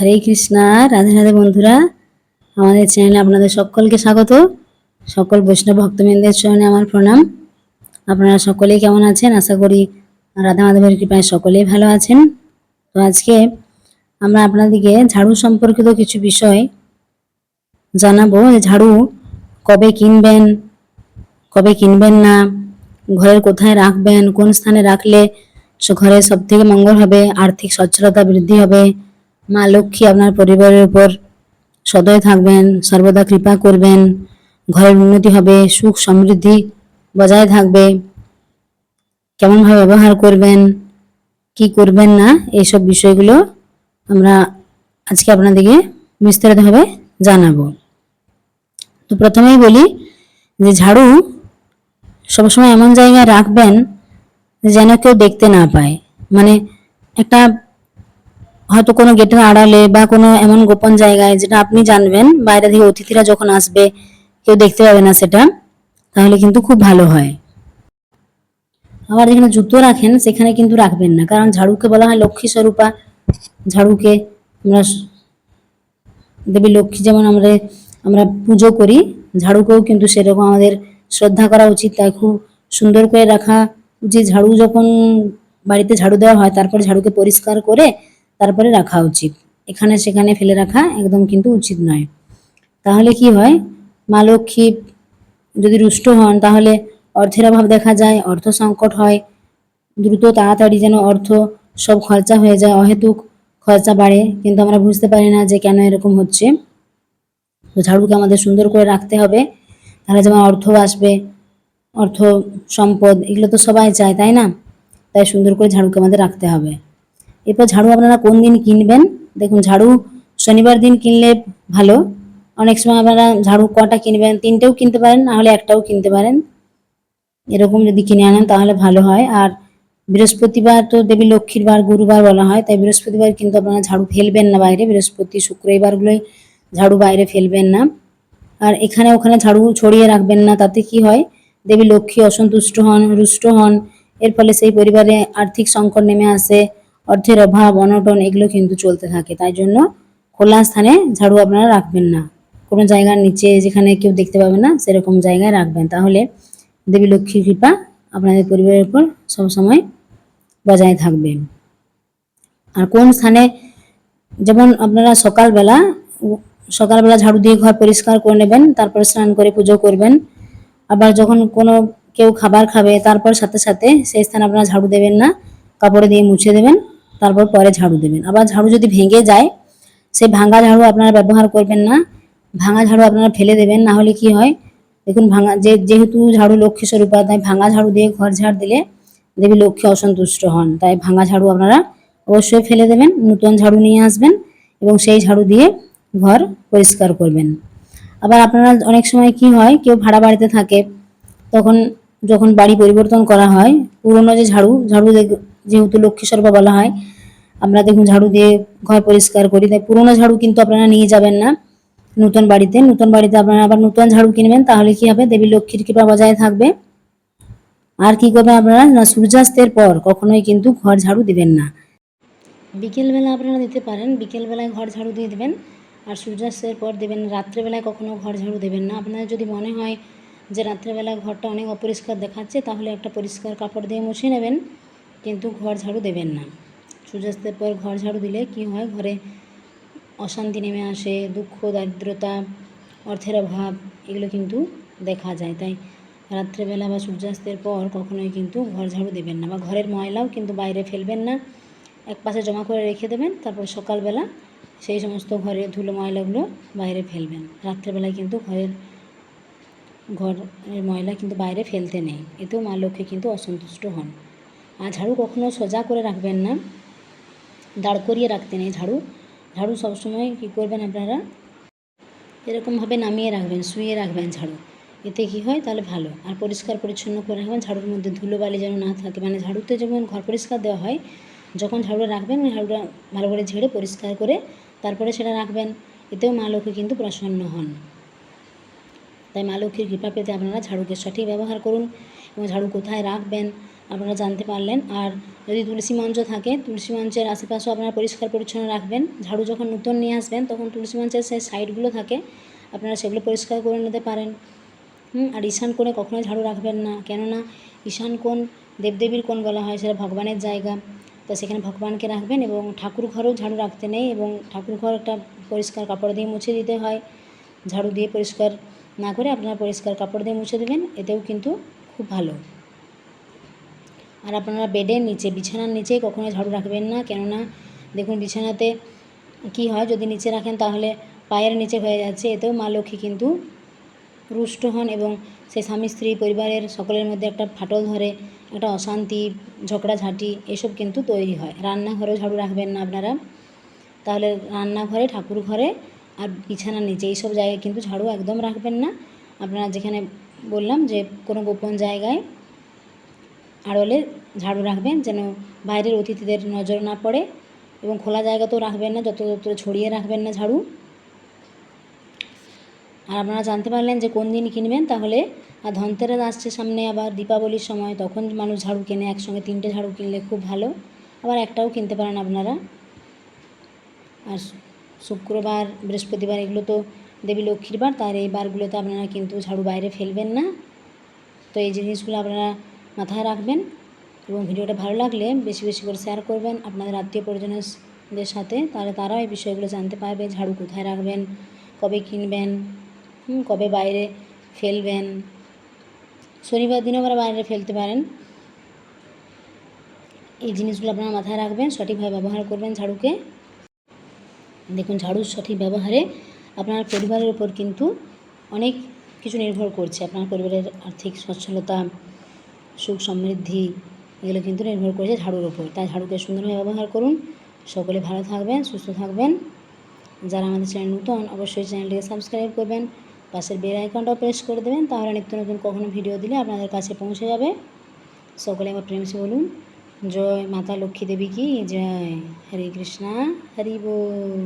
হরে কৃষ্ণা, রাধে রাধে বন্ধুরা। আমাদের চ্যানেলে আপনাদের সকলকে স্বাগত। সকল বৈষ্ণব ভক্তবৃন্দের চরণে আমার প্রণাম। আপনারা সকলেই কেমন আছেন? আশা করি রাধা মাধবের কৃপায় সকলেই ভালো আছেন। তো আজকে আমরা আপনাদেরকে ঝাড়ু সম্পর্কিত কিছু বিষয় জানাব যে ঝাড়ু কবে কিনবেন কবে কিনবেন না, ঘরের কোথায় রাখবেন, কোন স্থানে রাখলে সে ঘরের সব থেকে মঙ্গল হবে, আর্থিক সচ্ছলতা বৃদ্ধি হবে মা লক্ষ্মী আপনার পরিবারের উপর সদয় থাকবেন, সর্বদা কৃপা করবেন, ঘরের উন্নতি হবে, সুখ সমৃদ্ধি বজায় থাকবে। কেমনভাবে ব্যবহার করবেন, কি করবেন না, এইসব বিষয়গুলো আমরা আজকে আপনাদেরকে বিস্তারিতভাবে জানাব। তো প্রথমেই বলি যে ঝাড়ু সবসময় এমন জায়গায় রাখবেন যেন কেউ দেখতে না পায়। মানে একটা হয়তো কোনো গেটের আড়ালে বা কোনো এমন গোপন জায়গায় যেটা আপনি জানবেন বাইরে থেকে অতিথিরা যখন আসবে, কেউ দেখতে পাবে না সেটা, তাহলে কিন্তু খুব ভালো হয়। আবার যেখানে জুতো রাখেন, সেখানে কিন্তু রাখবেন না, কারণ ঝাড়ুকে বলা হয় লক্ষ্মী স্বরূপা। ঝাড়ুকে আমরা দেবী লক্ষ্মী যেমন আমরা আমরা পুজো করি, ঝাড়ুকেও কিন্তু সেরকম আমাদের শ্রদ্ধা করা উচিত। তাই খুব সুন্দর করে রাখা উচিত। ঝাড়ু যখন বাড়িতে ঝাড়ু দেওয়া হয়, তারপরে ঝাড়ুকে পরিষ্কার করে তারপরে রাখা উচিত। এখানে সেখানে ফেলে রাখা একদম কিন্তু উচিত নয়। তাহলে কি হয়? মা লক্ষ্মী যদি রুষ্ট হন, তাহলে অর্থের অভাব দেখা যায়, অর্থ সংকট হয়। দ্রুত তাড়াতাড়ি যেন অর্থ সব খরচা হয়ে যায়, অহেতুক খরচা বাড়ে। কিন্তু আমরা বুঝতে পারি না যে কেন এরকম হচ্ছে। তো ঝাড়ুকে আমাদের সুন্দর করে রাখতে হবে। তাহলে যেমন অর্থ আসবে, অর্থ, সম্পদ, এগুলো তো সবাই চায়, তাই না? তাই সুন্দর করে ঝাড়ুকে আমাদের রাখতে হবে। এরপর ঝাড়ু আপনারা কোন দিন কিনবেন? দেখুন, ঝাড়ু শনিবার দিন কিনলে ভালো। অনেক সময় আপনারা ঝাড়ু কটা কিনবেন? তিনটেও কিনতে পারেন, না হলে একটাও কিনতে পারেন। এরকম যদি কিনে আনেন তাহলে ভালো হয়। আর বৃহস্পতিবার তো দেবী লক্ষ্মীর বার, গুরুবার বলা হয়, তাই বৃহস্পতিবার কিন্তু আপনারা ঝাড়ু ফেলবেন না বাইরে। বৃহস্পতি শুক্র এই ঝাড়ু বাইরে ফেলবেন না। আর এখানে ওখানে ঝাড়ু ছড়িয়ে রাখবেন না, তাতে কি হয়? দেবী লক্ষ্মী অসন্তুষ্ট হন, রুষ্ট হন। এর ফলে সেই পরিবারে আর্থিক সংকট নেমে আসে। অর্থের অভাব, অনটন এগুলো কিন্তু চলতে থাকে। তাই জন্য খোলা স্থানে ঝাড়ু আপনারা রাখবেন না। কোনো জায়গার নিচে যেখানে কেউ দেখতে পাবে না, সেরকম জায়গায় রাখবেন। তাহলে দেবী লক্ষ্মীর কৃপা আপনাদের পরিবারের উপর সবসময় বজায় থাকবে। আর কোন স্থানে যেমন আপনারা সকালবেলা সকালবেলা ঝাড়ু দিয়ে ঘর পরিষ্কার করে নেবেন, তারপর স্নান করে পুজো করবেন। আবার যখন কোনো কেউ খাবার খাবে, তারপর সাথে সাথে সেই স্থানে আপনারা ঝাড়ু দেবেন না, কাপড়ে দিয়ে মুছে দেবেন। তারপর পরে ঝাড়ু দেবেন। আবার ঝাড়ু যদি ভেঙে যায়, সেই ভাঙা ঝাড়ু আপনারা ব্যবহার করবেন না। ভাঙা ঝাড়ু আপনারা ফেলে দেবেন, না হলে কি হয়? দেখুন, ভাঙা যে যেহেতু ঝাড়ু লক্ষ্মী স্বরূপা, তাই ভাঙা ঝাড়ু দিয়ে ঘর ঝাড় দিলে দেবী লক্ষ্মী অসন্তুষ্ট হন। তাই ভাঙা ঝাড়ু আপনারা অবশ্যই ফেলে দেবেন, নতুন ঝাড়ু নিয়ে আসবেন এবং সেই ঝাড়ু দিয়ে ঘর পরিষ্কার করবেন। আবার আপনারা অনেক সময় কি হয়, কেউ ভাড়া বাড়িতে থাকে, তখন যখন বাড়ি পরিবর্তন করা হয়, পুরনো যে ঝাড়ু ঝাড়ু যেহেতু লক্ষ্মী স্বরূপা বলা হয়, আমরা দেখুন ঝাড়ু দিয়ে ঘর পরিষ্কার করি, তাই পুরনো ঝাড়ু কিন্তু আপনারা নিয়ে যাবেন না। নতুন বাড়িতে নতুন বাড়িতে আপনারা আবার নতুন ঝাড়ু কিনবেন, তাহলে কি হবে? দেবী লক্ষ্মীর কৃপা বজায় থাকবে। আর কি করবেন আপনারা? না, সূর্যাস্তের পর কখনোই কিন্তু ঘর ঝাড়ু দিবেন না। বিকেলবেলা আপনারা দিতে পারেন, বিকেলবেলায় ঘর ঝাড়ু দিয়ে দেবেন। আর সূর্যাস্তের পর দেবেন রাত্রেবেলায় কখনো ঘর ঝাড়ু দেবেন না। আপনাদের যদি মনে হয় যে রাত্রেবেলা ঘরটা অনেক অপরিষ্কার দেখাচ্ছে, তাহলে একটা পরিষ্কার কাপড় দিয়ে মুছে নেবেন, কিন্তু ঘর ঝাড়ু দেবেন না। সূর্যাস্তের পর ঘর ঝাড়ু দিলে কি হয়? ঘরে অশান্তি নেমে আসে, দুঃখ, দারিদ্রতা, অর্থের অভাব, এগুলো কিন্তু দেখা যায়। তাই রাত্রেবেলা বা সূর্যাস্তের পর কখনোই কিন্তু ঘর ঝাড়ু দেবেন না বা ঘরের ময়লাও কিন্তু বাইরে ফেলবেন না। এক পাশে জমা করে রেখে দেবেন, তারপর সকালবেলা সেই সমস্ত ঘরের ধুলো ময়লাগুলো বাইরে ফেলবেন। রাত্রেবেলায় কিন্তু ঘরের ঘরের ময়লা কিন্তু বাইরে ফেলতে নেই। এতেও মা লক্ষ্মী কিন্তু অসন্তুষ্ট হন। আর ঝাড়ু কখনো সোজা করে রাখবেন না, দাঁড় করিয়ে রাখতে নেই ঝাড়ু। ঝাড়ু সবসময় কী করবেন আপনারা? এরকমভাবে নামিয়ে রাখবেন শুয়ে রাখবেন ঝাড়ু। এতে কি হয়? তাহলে ভালো। আর পরিষ্কার পরিচ্ছন্ন করে রাখবেন। ঝাড়ুর মধ্যে ধুলোবালি যেন না থাকে। মানে ঝাড়ুতে যেমন ঘর পরিষ্কার দেওয়া হয়, যখন ঝাড়ুটা রাখবেন ওই ঝাড়ুটা ভালো করে ঝেড়ে পরিষ্কার করে তারপরে সেটা রাখবেন। এতেও মা লক্ষ্মী কিন্তু প্রসন্ন হন। তাই মা লক্ষ্মীর কৃপা পেতে আপনারা ঝাড়ুকে সঠিক ব্যবহার করুন এবং ঝাড়ু কোথায় রাখবেন আপনারা জানতে পারলেন। আর যদি তুলসী মঞ্চ থাকে, তুলসী মঞ্চের আশেপাশেও আপনারা পরিষ্কার পরিচ্ছন্ন রাখবেন। ঝাড়ু যখন নতুন নিয়ে আসবেন, তখন তুলসী মঞ্চের সেই সাইডগুলো থাকে, আপনারা সেগুলো পরিষ্কার করে নিতে পারেন। আর ঈশান কোণে কখনোই ঝাড়ু রাখবেন না। কেননা ঈশান কোণ দেবদেবীর কোণ বলা হয়, সেটা ভগবানের জায়গা। তো সেখানে ভগবানকে রাখবেন এবং ঠাকুর ঘরেও ঝাড়ু রাখতে নেই এবং ঠাকুর ঘর একটা পরিষ্কার কাপড় দিয়ে মুছে দিতে হয়। ঝাড়ু দিয়ে পরিষ্কার না করে আপনারা পরিষ্কার কাপড় দিয়ে মুছে দেবেন, এতেও কিন্তু খুব ভালো। আর আপনারা বেডের নিচে, বিছানার নিচে কখনো ঝাড়ু রাখবেন না, কেননা দেখুন বিছানাতে কি হয়, যদি নিচে রাখেন তাহলে পায়ের নিচে হয়ে যাচ্ছে, এতেও মা লক্ষ্মী কিন্তু রুষ্ট হন এবং সেই স্বামী, স্ত্রী, পরিবারের সকলের মধ্যে একটা ফাটল ধরে, একটা অশান্তি, ঝগড়াঝাঁটি, এসব কিন্তু তৈরি হয়। রান্নাঘরেও ঝাড়ু রাখবেন না আপনারা। তাহলে রান্নাঘরে ঠাকুর ঘরে আর বিছানা নিচে এইসব জায়গায় কিন্তু ঝাড়ু একদম রাখবেন না। আপনারা যেখানে বললাম যে কোনো গোপন জায়গায় আড়লে ঝাড়ু রাখবেন যেন বাইরের অতিথিদের নজর না পড়ে এবং খোলা জায়গাতেও রাখবেন না, যত যত ছড়িয়ে রাখবেন না ঝাড়ু। আর আপনারা জানতে পারলেন যে কোন দিন কিনবেন, তাহলে আর ধনতেরাস আসছে সামনে আবার দীপাবলির সময়, তখন মানুষ ঝাড়ু কেনে, একসঙ্গে তিনটে ঝাড়ু কিনলে খুব ভালো। আবার একটাও কিনতে পারেন আপনারা। আর শুক্রবার, বৃহস্পতিবার এগুলো তো দেবী লক্ষ্মীর বার, তার এই বারগুলোতে আপনারা কিন্তু ঝাড়ু বাইরে ফেলবেন না। তো এই জিনিসগুলো আপনারা মাথায় রাখবেন এবং ভিডিওটা ভালো লাগলে বেশি বেশি করে শেয়ার করবেন আপনাদের আত্মীয় পরিজনদের সাথে, তাহলে তারাও এই বিষয়গুলো জানতে পারবে, ঝাড়ু কোথায় রাখবেন, কবে কিনবেন কবে বাইরে ফেলবেন। শনিবার দিনও আবার বাইরে ফেলতে পারেন। এই জিনিসগুলো আপনারা মাথায় রাখবেন, সঠিকভাবে ব্যবহার করবেন ঝাড়ুকে। দেখুন ঝাড়ুর সঠিক ব্যবহারে আপনার পরিবারের উপর কিন্তু অনেক কিছু নির্ভর করছে। আপনার পরিবারের আর্থিক সচ্ছলতা, সুখ সমৃদ্ধি এগুলো কিন্তু নির্ভর করছে ঝাড়ুর উপর। তাই ঝাড়ুকে সুন্দরভাবে ব্যবহার করুন। সকলে ভালো থাকবেন, সুস্থ থাকবেন। যারা আমাদের চ্যানেল নতুন, অবশ্যই চ্যানেলটিকে সাবস্ক্রাইব করবেন। পাশের বেল আইকনটাও প্রেস করে দেবেন, তাহলে নিত্য নতুন কখনো ভিডিও দিলে আপনাদের কাছে পৌঁছে যাবে। সকলে আমার প্রেমসে বলুন। জয় মাতা লক্ষ্মী দেবী কি? জয় হরে কৃষ্ণা হরি বল।